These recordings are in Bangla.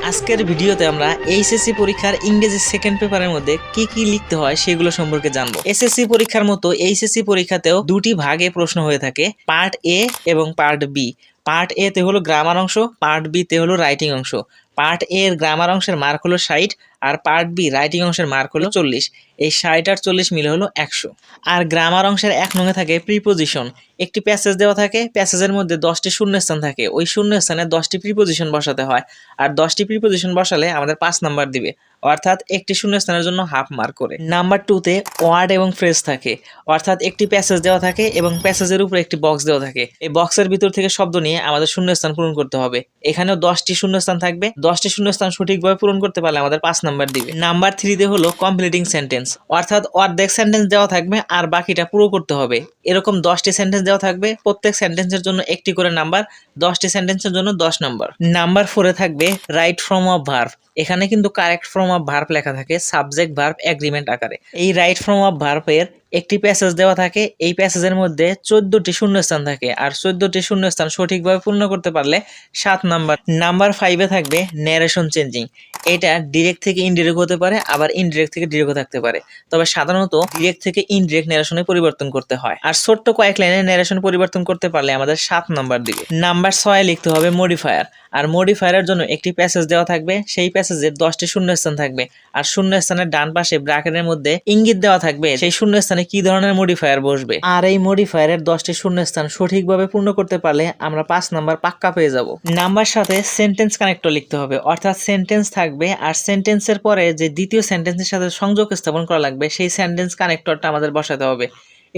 আজকের ভিডিওতে আমরা এইচএসসি পরীক্ষার ইংরেজি সেকেন্ড পেপারের মধ্যে কি কি লিখতে হয় সেগুলো সম্পর্কে জানব। এসএসসি পরীক্ষার মতো এইচএসসি পরীক্ষাতেও দুটি ভাগে প্রশ্ন হয়ে থাকে পার্ট এ এবং পার্ট বি পার্ট এ তে হলো গ্রামার অংশ পার্ট বি তে হলো রাইটিং অংশ। পার্ট এর গ্রামার অংশের মার্ক হলো ষাট আর পার্ট বি রাইটিং অংশের মার্ক হলো চল্লিশ। এই ষাট আর চল্লিশ মিলে হলো একশো। আর গ্রামার অংশের এক নঙে থাকে প্রিপোজিশন একটি প্যাসেজ দেওয়া থাকে প্যাসেজের মধ্যে দশটি শূন্যস্থান থাকে। ওই শূন্যস্থানে দশটি প্রিপোজিশন বসাতে হয়। আর দশটি প্রিপোজিশন বসালে আমাদের পাঁচ নাম্বার দিবে। অর্থাৎ একটি শূন্যস্থানের জন্য হাফ মার্ক করে। নাম্বার টুতে ওয়ার্ড এবং ফ্রেজ থাকে। অর্থাৎ একটি প্যাসেজ দেওয়া থাকে এবং প্যাসেজের উপরে একটি বক্স দেওয়া থাকে। এই বক্সের ভিতর থেকে শব্দ নিয়ে আমাদের শূন্যস্থান পূরণ করতে হবে। এখানেও দশটি শূন্যস্থান থাকবে। দশটি শূন্যস্থান সঠিকভাবে পূরণ করতে পারলে আমাদের পাঁচ নাম্বার দিবে। নাম্বার থ্রিতে হলো কমপ্লিটিং সেন্টেন্স অর্থাৎ অর্ধেক সেন্টেন্স দেওয়া থাকবে আর বাকিটা পুরো করতে হবে। এরকম দশটি সেন্টেন্স দেওয়া থাকবে, প্রত্যেক সেন্টেন্সের জন্য একটি করে নাম্বার দশটি সেন্টেন্সের জন্য দশ নাম্বার নাম্বার ফোরে থাকবে রাইট ফ্রম অফ ভার্ভ এখানে কিন্তু কারেক্ট ফ্রম অফ ভার্ব লেখা থাকে সাবজেক্ট ভার্ব এগ্রিমেন্ট আকারে। এই রাইট ফ্রম অফ ভার্বের একটি প্যাসেজ দেওয়া থাকে, এই প্যাসেজের মধ্যে চোদ্দটি শূন্যস্থান থাকে, আর চোদ্দটি শূন্যস্থান সঠিকভাবে পূর্ণ করতে পারলে সাত নাম্বার নাম্বার ফাইভে থাকবে ন্যারেশন চেঞ্জিং এটা ডিরেক্ট থেকে ইনডিরেক্ট হতে পারে, আবার ইনডিরেক্ট থেকে ডিরেক্ট থাকতে পারে। তবে সাধারণত ডিরেক্ট থেকে ইনডিরেক্ট ন্যারেশনে পরিবর্তন করতে হয়। আর ছোট্ট কয়েক লাইনে ন্যারেশন পরিবর্তন করতে পারলে আমাদের সাত নাম্বার দিবে। নাম্বার ছয় লিখতে হবে মডিফায়ার আর মডিফায়ারের জন্য একটি প্যাসেজ দেওয়া থাকবে। সেই প্যাসেজের দশটি শূন্যস্থান থাকবে। আর শূন্যস্থানের ডান পাশে ব্র্যাকেটের মধ্যে ইঙ্গিত দেওয়া থাকবে সেই শূন্যস্থানে কি ধরনের মডিফায়ার বসবে। আর এই মডিফায়ারের দশটি শূন্যস্থান সঠিকভাবে পূর্ণ করতে পারলে আমরা পাঁচ নাম্বার পাক্কা পেয়ে যাব। নাম্বার সাথে সেন্টেন্স কানেক্টর লিখতে হবে। অর্থাৎ সেন্টেন্স থাকবে আর সেন্টেন্সের পরে যে দ্বিতীয় সেন্টেন্সের সাথে সংযোগ স্থাপন করা লাগবে, সেই সেন্টেন্স কানেক্টরটা আমাদের বসাতে হবে।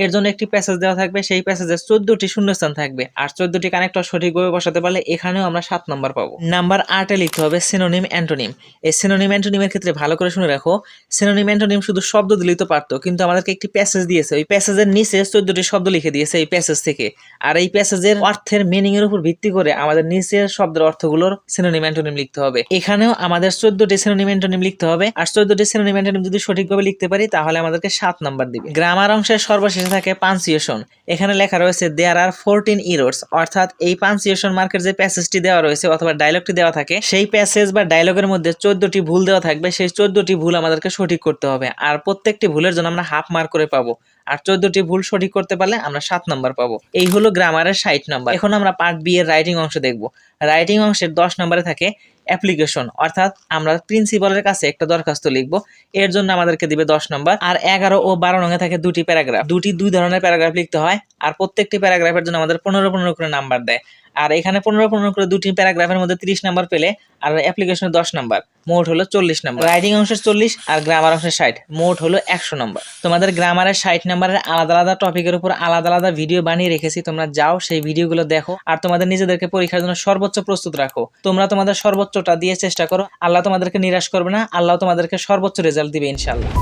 এর জন্য একটি প্যাসেজ দেওয়া থাকবে। সেই প্যাসেজের চোদ্দটি শূন্যস্থান থাকবে। আর চোদ্দটি কানেক্টর সঠিকভাবে বসাতে পারলে এখানেও আমরা সাত নম্বর পাবো। নাম্বার আটে লিখতে হবে সিনোনিম অ্যান্টোনিম এই সিনোনিম অ্যান্টোনিমের ক্ষেত্রে ভালো করে শুনে রাখো সিনোনিম অ্যান্টোনিম শুধু শব্দ দিলেই তো পারতো, কিন্তু আমাদেরকে একটি প্যাসেজ দিয়েছে। ওই প্যাসেজের নিচে চোদ্দটি শব্দ লিখে দিয়েছে এই প্যাসেজ থেকে। আর এই প্যাসেজের অর্থের মিনিং এর উপর ভিত্তি করে আমাদের নিচের শব্দের অর্থগুলোর সিনোনিম অ্যান্টোনিম লিখতে হবে। এখানেও আমাদের চোদ্দটি সিনোনিম অ্যান্টোনিম লিখতে হবে। আর চোদ্দটি সিনোনিম অ্যান্টোনিম যদি সঠিকভাবে লিখতে পারি, তাহলে আমাদেরকে সাত নাম্বার দিবে। গ্রামার অংশের সর্বশেষে থাকে পাঞ্চুয়েশন এখানে লেখা রয়েছে দেয়ার আর ফোরটিন ইরোডস অর্থাৎ এই পাঞ্চুয়েশন মার্কের যে প্যাসেজটি দেওয়া রয়েছে অথবা ডায়লগটি দেওয়া থাকে, সেই প্যাসেজ বা ডায়লগের মধ্যে চোদ্দটি ভুল দেওয়া থাকবে, সেই চোদ্দটি ভুল আমাদেরকে সঠিক করতে হবে। আর প্রত্যেকটি ভুলের জন্য আমরা হাফ মার্ক করে পাবো। আর চোদ্দটি ভুল সঠিক করতে পারলে আমরা সাত নাম্বার পাবো। এই হলো গ্রামারের ষাট নাম্বার এখন আমরা পার্ট বি এর রাইটিং অংশ দেখব। রাইটিং অংশের দশ নম্বরে থাকে অ্যাপ্লিকেশন অর্থাৎ আমরা প্রিন্সিপালের কাছে একটা দরখাস্ত লিখব। এর জন্য আমাদেরকে দিবে দশ নম্বর। আর এগারো ও বারো নঙে থাকে দুটি প্যারাগ্রাফ। দুটি দুই ধরনের প্যারাগ্রাফ লিখতে হয়। আর প্রত্যেকটি প্যারাগ্রাফের জন্য আমাদের পনেরো পনেরো করে নাম্বার দেয়। আর এখানে পনেরো পনেরো করে দুটি প্যারাগ্রাফের মধ্যে তিরিশ নাম্বার পেলে আর অ্যাপ্লিকেশনে দশ নাম্বার। মোট হলো চল্লিশ নাম্বার। রাইটিং অংশের চল্লিশ আর গ্রামার অংশের ষাট। মোট হলো একশো নাম্বার। তোমাদের গ্রামারের ষাট নাম্বারের আলাদা আলাদা টপিকের উপর আলাদা আলাদা ভিডিও বানিয়ে রেখেছি। তোমরা যাও সেই ভিডিওগুলো দেখো। আর তোমাদের নিজেদেরকে পরীক্ষার জন্য সর্বোচ্চ প্রস্তুত রাখো। তোমরা তোমাদের সর্বোচ্চটা দিয়ে চেষ্টা করো। আল্লাহ তোমাদেরকে নিরাশ করবে না। আল্লাহ তোমাদেরকে সর্বোচ্চ রেজাল্ট দিবে ইনশাল্লাহ